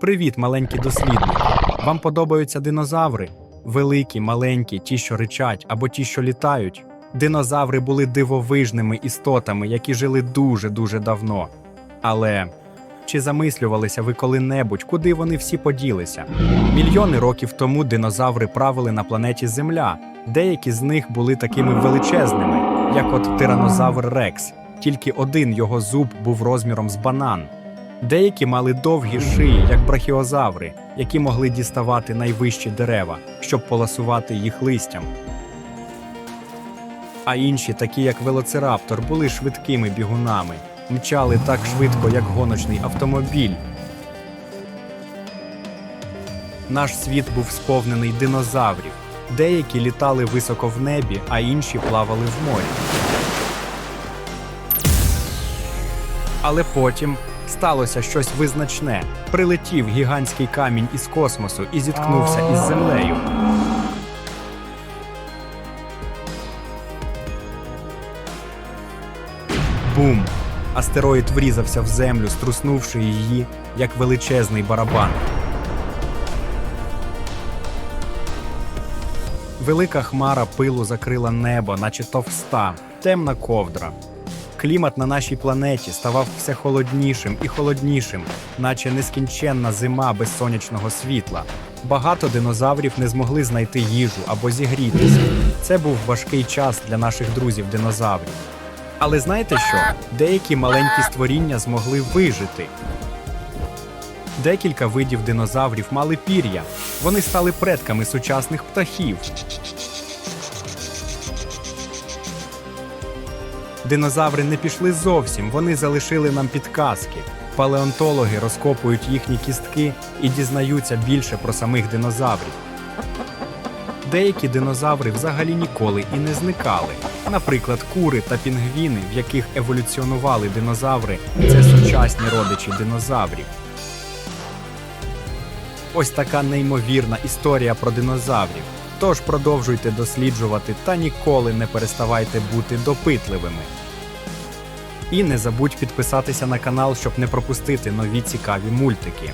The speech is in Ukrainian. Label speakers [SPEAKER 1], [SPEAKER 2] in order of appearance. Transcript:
[SPEAKER 1] Привіт, маленькі дослідники! Вам подобаються динозаври? Великі, маленькі, ті, що ричать, або ті, що літають. Динозаври були дивовижними істотами, які жили дуже-дуже давно. Але чи замислювалися ви коли-небудь, куди вони всі поділися? Мільйони років тому динозаври правили на планеті Земля. Деякі з них були такими величезними, як от тиранозавр Рекс. Тільки один його зуб був розміром з банан. Деякі мали довгі шиї, як брахіозаври, які могли діставати найвищі дерева, щоб поласувати їх листям. А інші, такі як велоцираптор, були швидкими бігунами, мчали так швидко, як гоночний автомобіль. Наш світ був сповнений динозаврів. Деякі літали високо в небі, а інші плавали в морі. Але потім сталося щось визначне. Прилетів гігантський камінь із космосу і зіткнувся із землею. Бум! Астероїд врізався в землю, струснувши її, як величезний барабан. Велика хмара пилу закрила небо, наче товста, темна ковдра. Клімат на нашій планеті ставав все холоднішим і холоднішим, наче нескінченна зима без сонячного світла. Багато динозаврів не змогли знайти їжу або зігрітися. Це був важкий час для наших друзів-динозаврів. Але знаєте що? Деякі маленькі створіння змогли вижити. Декілька видів динозаврів мали пір'я. Вони стали предками сучасних птахів. Динозаври не пішли зовсім, вони залишили нам підказки. Палеонтологи розкопують їхні кістки і дізнаються більше про самих динозаврів. Деякі динозаври взагалі ніколи і не зникали. Наприклад, кури та пінгвіни, в яких еволюціонували динозаври, це сучасні родичі динозаврів. Ось така неймовірна історія про динозаврів. Тож продовжуйте досліджувати та ніколи не переставайте бути допитливими. І не забудь підписатися на канал, щоб не пропустити нові цікаві мультики.